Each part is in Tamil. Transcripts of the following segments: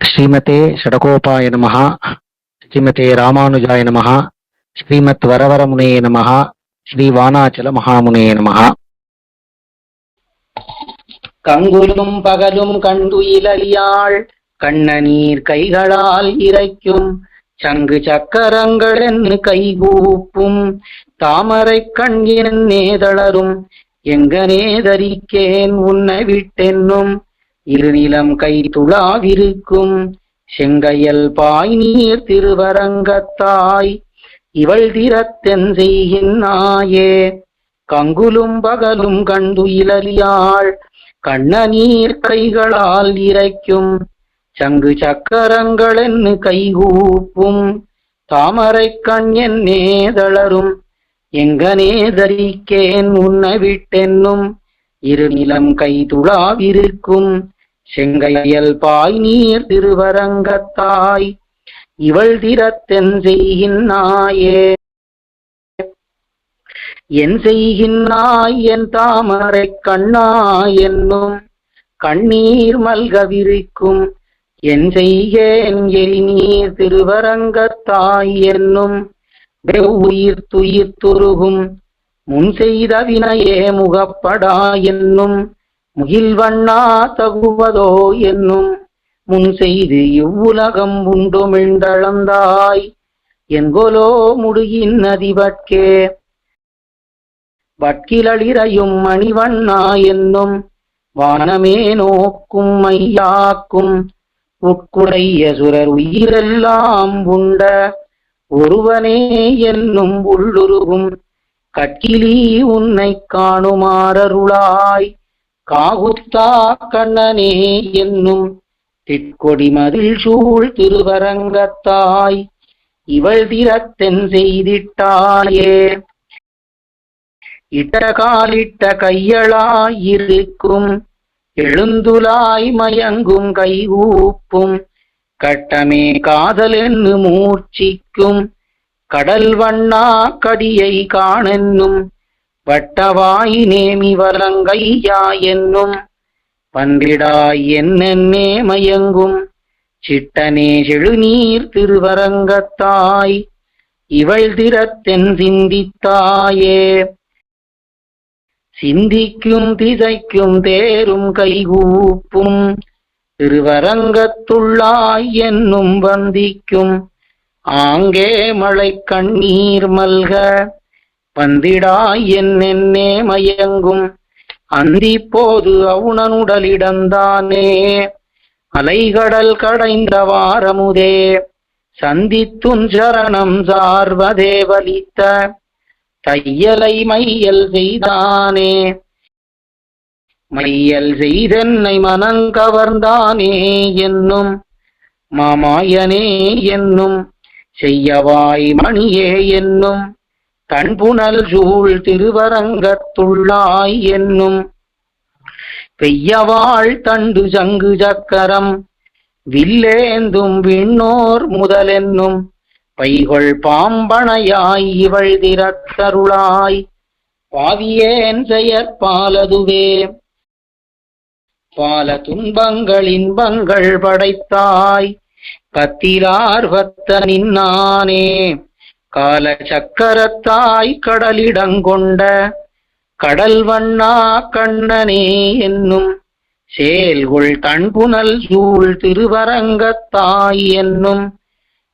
ஸ்ரீமதே ஷடகோபாய நமகா ஸ்ரீமதே ராமானுஜாய நமகா ஸ்ரீமத் வரவரமுனே நமகா ஸ்ரீ வானாச்சல மகாமுனே நமகா கங்குலும் பகலும் கண்டுயிலறியாள் கண்ணநீர் கைகளால் இறைக்கும் சங்கு சக்கரங்கள் என்று கைகூப்பும் தாமரை கண்ணின் நேதளரும் எங்கனே தரிக்கேன் உன்னை விட்டென்னும் இருநிலம் கை துளாவிருக்கும் செங்கையல் பாய் நீர் திருவரங்கத்தாய் இவள் திறத்தென் செய்கின்னாயே கங்குலும் பகலும் கண்டு கண்ண நீர் கைகளால் இறைக்கும். சங்கு சக்கரங்களென்னு கைகூப்பும் தாமரை கண் என்னே தளரும். எங்கனே தரிக்கேன் உன்னை விட்டென்னும். இருநிலம் கை துளாவிருக்கும் செங்கையல் பாய் நீர் திருவரங்கத்தாய் இவள் திறத்தென் செய்கின்றாயே என் செய்கின்றாய் என் தாமரை கண்ணா என்னும் கண்ணீர் மல்கவிருக்கும். என் செய்கேன் எரிநீர் திருவரங்கத்தாய் என்னும் வெவ்வுயிர் துயிர் துருகும் முன் செய்த வினையே முகப்படா என்னும் முகில்வண்ணா தகுவதோ என்னும் முன் செய்து இவ்வுலகம் உண்டுமிழ்ந்தளந்தாய் என்கொலோ முடுகின் நதிவட்கே வட்கிலளிரையும் மணிவண்ணா என்னும் வானமே நோக்கும் மையாக்கும் உட்குடைய சுரர் உயிரெல்லாம் உண்ட ஒருவனே என்னும் உள்ளுருகும். கட்கிலி உன்னை காணுமாறருளாய். காகுத்தா கண்ணனே என்னும் திட்கொடி மதில் சூழ் திருவரங்கத்தாய் இவள் திறத்தென் செய்திட்டாயே. இட்ட காலிட்ட கையளாயிருக்கும். எழுந்துலாய் மயங்கும் கைகூப்பும். கட்டமே காதல் என்று மூர்ச்சிக்கும். கடல் வண்ணா கடியை காணென்னும் வட்டவாய் நேமி வரங்கையா என்னும் பன்றிடாய் என்னென்னே மயங்கும் சிட்டனே செழுநீர் திருவரங்கத்தாய் இவள் திறத்தென் சிந்தித்தாயே. சிந்திக்கும் திசைக்கும் தேரும் கைகூப்பும் திருவரங்கத்துள்ளாய் என்னும் வந்திக்கும் ஆங்கே மழை கண்ணீர் மல்க வந்திடாய் என்னென்னே மயங்கும். அந்தி போது அவுணனுடலிடந்தானே அலைகடல் கடைந்த வாரமுதே சந்தித்தும் சரணம் சார்வதே வலித்த தையலை மையல் செய்தானே. மையல் செய்தென்னை மனங்கவர்ந்தானே என்னும் மாமாயனே என்னும் செய்யவாய் மணியே என்னும் தன்புணல் சூழ் திருவரங்கத்துள்ளாய் என்னும் பெய்யவாள் தண்டு சங்கு சக்கரம் வில்லேந்தும் விண்ணோர் முதலென்னும் பைகொள் பாம்பனையாய் இவள் திறத்தருளாய். பாவியேன் செயற்பாலதுவே பால துன்பங்கள் இன்பங்கள் படைத்தாய். கத்திலார்வத்த நின்னானே கால சக்கரத்தாய் கடலிடங்கொண்ட கடல் வண்ணா கண்ணனே என்னும் சேல்குள் தன்புனல் சூழ் திருவரங்கத்தாய் என்னும்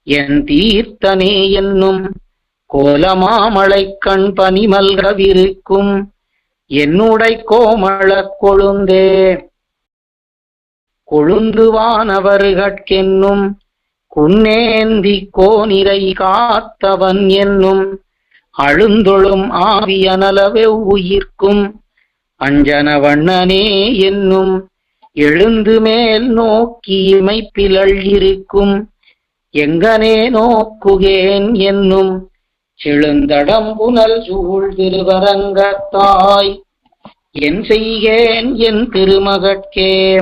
என் தீர்த்தனே என்னும் கோலமாமலை கண் பனிமல்கவிருக்கும் என்னுடை கோமளக் கொழுந்தே. கொழுந்துவானவர்கட்கென்னும் குன்னேந்தி கோனிரை காத்தவன் என்னும் அழுந்தொழும் ஆவியனலவெவ் உயிர்க்கும் அஞ்சன வண்ணனே என்னும் எழுந்து மேல் நோக்கி இமைப்பிலள் இருக்கும் எங்கனே நோக்குகேன் என்னும் செழுந்தடம் புனல் சூழ் திருவரங்கத்தாய் என் செய்கேன் என் திருமகட்கே.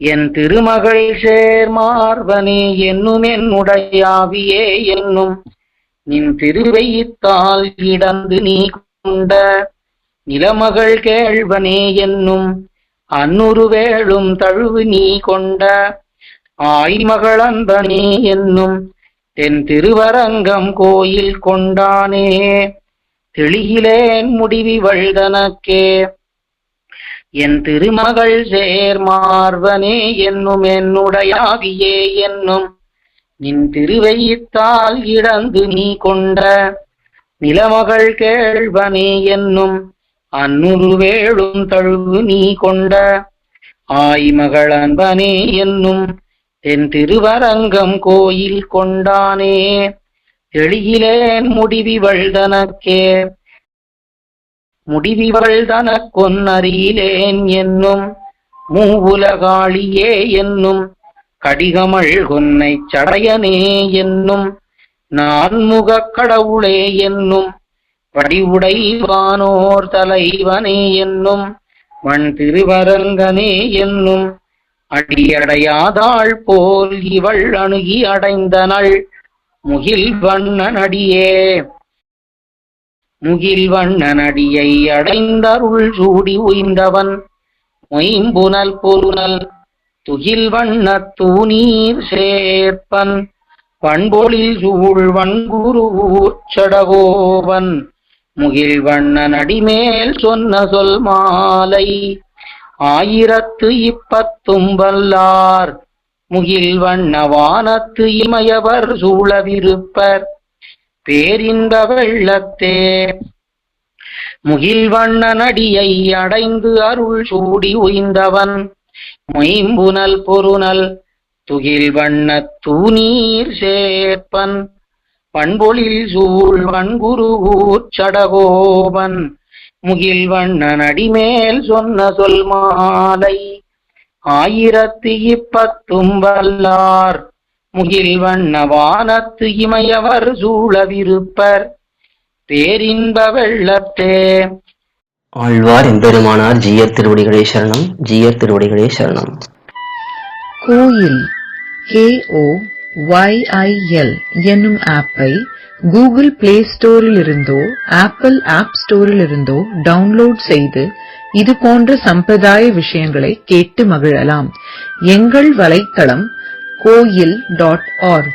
என் திருமகள் சேர்மார்பனே என்னும் என்னுடையாவியே என்னும் நின் திருவையித்தால் இடந்து நீ கொண்ட நிலமகள் கேழ்வனே என்னும் அன்னுரு வேளும் தழுவு நீ கொண்ட ஆய்மகள் அன்பனே என்னும் தென் திருவரங்கம் கோயில் கொண்டானே தெளிகிலேன் முடிவி வழுதனக்கே என் திருமகள் சேர்மார்வனே என்னும் என்னுடையாவியே என்னும் நின் திருவையித்தால் இடந்து நீ கொண்ட நிலமகள் கேள்வனே என்னும் அன்னுரு வேளும் தழுவு நீ கொண்ட ஆய்மகள் அன்பனே என்னும் தென் திருவரங்கம் கோயில் கொண்டானே. எளியிலேன் முடிவி வழுதனக்கே முடிவிவள் தனக்கொன்னறியிலேன் என்னும் மூவுலகாளியே என்னும் கடிகமள் கொன்னை சடையனே என்னும் நான்முக கடவுளே என்னும் வடிவுடைவானோர் தலைவனே என்னும் மண் திருவரங்கனே என்னும் அடியடையாதாள் போல் இவள் அணுகி அடைந்தனள் முகில் வண்ணன் அடியே வண்ணனடியை அடைந்தருள் சூடி உய்ந்தவன். மொயம்புனல் பொருநல் துகில் வண்ண தூணீர் சேர்ப்பன். பண்பொழில் சூழ் வன்குருச்சடகோவன் முகில் வண்ணன் அடிமேல் சொன்ன சொல் மாலை. ஆயிரத்து இப்பத்தும் வல்லார். முகில் வண்ண வானத்து இமயவர் சூழவிருப்பர். பேரின்ப வெள்ளத்தே. முகில் நடியை அடைந்து அருள் சூடி உய்ந்தவன். மொயம்புனல் பொருநல் துகில் வண்ண தூணீர் சேர்ப்பன். பண்பொழில் சூழ் வன்குருகூர் சடகோபன். முகில் வண்ண நடிமேல் சொன்ன சொல் மாலை ஆயிரத்து இப்பத்தும் வல்லார். முகில் வண்ண வானத்து இமயவர் சூழவிருப்பர். பேரின்ப வெள்ளத்தே. ஆழ்வார் எம்பெருமானார் ஜீயர் திருவடிகளே சரணம் ஜீயர் திருவடிகளே சரணம். கோயில் KO YIL என்னும் ஆப்பை கூகுள் பிளே ஸ்டோரில் இருந்தோ ஆப்பிள் ஆப் ஸ்டோரில் இருந்தோ டவுன்லோட் செய்து இது போன்ற சம்பிரதாய விஷயங்களை கேட்டு மகிழலாம். எங்கள் வலைத்தளம் koyil.org.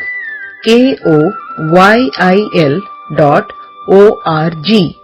K-O-Y-I-L dot O-R-G.